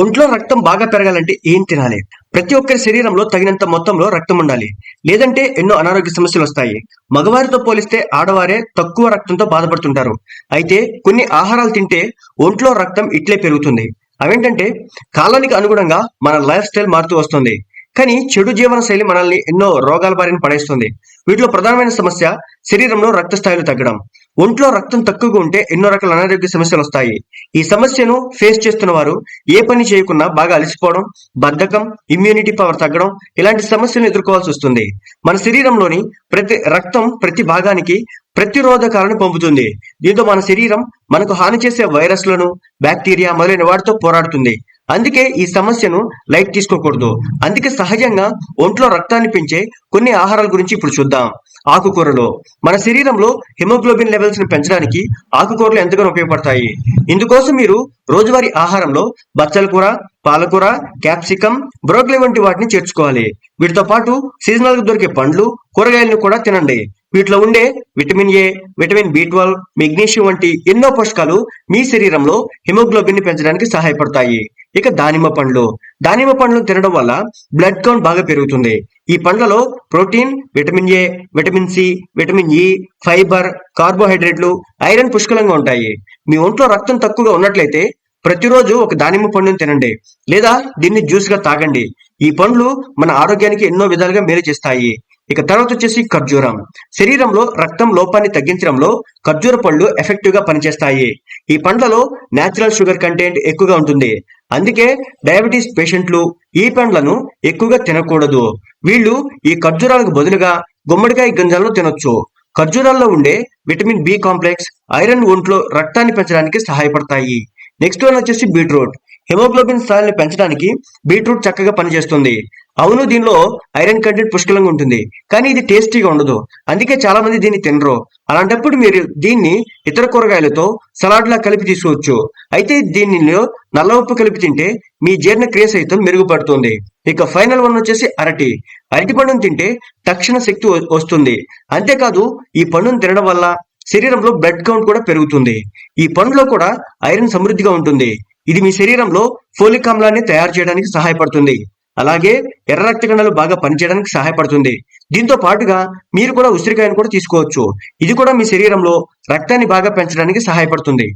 ఒంట్లో రక్తం బాగా పెరగాలంటే ఏం తినాలి? ప్రతి ఒక్కరి శరీరంలో తగినంత మొత్తంలో రక్తం ఉండాలి. లేదంటే ఎన్నో అనారోగ్య సమస్యలు వస్తాయి. మగవారితో పోలిస్తే ఆడవారే తక్కువ రక్తంతో బాధపడుతుంటారు. అయితే కొన్ని ఆహారాలు తింటే ఒంట్లో రక్తం ఇట్లే పెరుగుతుంది. అవేంటంటే కాలానికి అనుగుణంగా మన లైఫ్ స్టైల్ మారుతూ వస్తుంది. కానీ చెడు జీవన శైలి మనల్ని ఎన్నో రోగాల బారిన పడేస్తుంది. వీటిలో ప్రధానమైన సమస్య శరీరంలో రక్త స్థాయిలు తగ్గడం. ఒంట్లో రక్తం తక్కువగా ఉంటే ఎన్నో రకాల అనారోగ్య సమస్యలు వస్తాయి. ఈ సమస్యను ఫేస్ చేస్తున్న వారు ఏ పని చేయకుండా బాగా అలసిపోవడం బద్ధకం ఇమ్యూనిటీ పవర్ తగ్గడం ఇలాంటి సమస్యలను ఎదుర్కోవాల్సి వస్తుంది. మన శరీరంలోని ప్రతి రక్తం ప్రతి భాగానికి ప్రతిరోధకాలను పంపుతుంది. దీంతో మన శరీరం మనకు హాని చేసే వైరస్లను బ్యాక్టీరియా మొదలైన వాటితో పోరాడుతుంది. అందుకే ఈ సమస్యను లైట్ తీసుకోకూడదు. అందుకే సహజంగా ఒంట్లో రక్తాన్ని పెంచే కొన్ని ఆహారాల గురించి ఇప్పుడు చూద్దాం. ఆకుకూరలు. మన శరీరంలో హిమోగ్లోబిన్ లెవెల్స్ని పెంచడానికి ఆకుకూరలు ఎంతగానో ఉపయోగపడతాయి. ఇందుకోసం మీరు రోజువారీ ఆహారంలో బచ్చల కూర పాలకూర క్యాప్సికం బ్రోకలీ వంటి వాటిని చేర్చుకోవాలి. వీటితో పాటు సీజనల్గా దొరికే పండ్లు కూరగాయలను కూడా తినండి. వీటిలో ఉండే vitamin A vitamin B twelve magnesium వంటి ఎన్నో పోషకాలు మీ శరీరంలో హిమోగ్లోబిన్ని పెంచడానికి సహాయపడతాయి. ఇక దానిమ్మ పండ్లు. దానిమ్మ పండ్లను తినడం వల్ల బ్లడ్ కౌంట్ బాగా పెరుగుతుంది. ఈ పండ్లలో protein vitamin A vitamin C vitamin E fibre కార్బోహైడ్రేట్లు ఐరన్ పుష్కలంగా ఉంటాయి. మీ ఒంట్లో రక్తం తక్కువగా ఉన్నట్లయితే ప్రతిరోజు ఒక దానిమ్మ పండును తినండి. లేదా దీన్ని జ్యూస్గా తాగండి. ఈ పండ్లు మన ఆరోగ్యానికి ఎన్నో విధాలుగా మేలు చేస్తాయి. ఇక తర్వాత వచ్చేసి ఖర్జూరం. శరీరంలో రక్తం లోపాన్ని తగ్గించడంలో ఖర్జూర పళ్ళు ఎఫెక్టివ్గా పనిచేస్తాయి. ఈ పండ్లలో నేచురల్ షుగర్ కంటెంట్ ఎక్కువగా ఉంటుంది. అందుకే డయాబెటీస్ పేషెంట్లు ఈ పండ్లను ఎక్కువగా తినకూడదు. వీళ్ళు ఈ ఖర్జూరాలకు బదులుగా గుమ్మడికాయ గింజలను తినొచ్చు. ఖర్జూరాల్లో ఉండే విటమిన్ బి కాంప్లెక్స్ ఐరన్ ఒంట్లో రక్తాన్ని పెంచడానికి సహాయపడతాయి. నెక్స్ట్ వన్ వచ్చేసి బీట్రూట్. హిమోగ్లోబిన్ స్థాయిని పెంచడానికి బీట్రూట్ చక్కగా పనిచేస్తుంది. అవును దీనిలో ఐరన్ కంటెంట్ పుష్కలంగా ఉంటుంది కానీ ఇది టేస్టీగా ఉండదు. అందుకే చాలా మంది దీన్ని తినరు. అలాంటప్పుడు మీరు దీన్ని ఇతర కూరగాయలతో సలాడ్లా కలిపి తీసుకోవచ్చు. అయితే దీనిలో నల్ల ఉప్పు కలిపి తింటే మీ జీర్ణక్రియ సైతం మెరుగుపడుతుంది. ఇక ఫైనల్ వన్ వచ్చేసి అరటి. అరటి పండును తింటే తక్షణ శక్తి వస్తుంది. అంతేకాదు ఈ పండును తినడం వల్ల శరీరంలో బ్లడ్ కౌంట్ కూడా పెరుగుతుంది. ఈ పండులో కూడా ఐరన్ సమృద్ధిగా ఉంటుంది. ఇది మీ శరీరంలో ఫోలిక్ అమ్లాన్ని తయారు చేయడానికి సహాయపడుతుంది. అలాగే ఎర్ర రక్త కణాలు బాగా పనిచేయడానికి సహాయపడుతుంది. దీంతో పాటుగా మీరు కూడా ఉసిరికాయను కూడా తీసుకోవచ్చు. ఇది కూడా మీ శరీరంలో రక్తాన్ని బాగా పెంచడానికి సహాయపడుతుంది.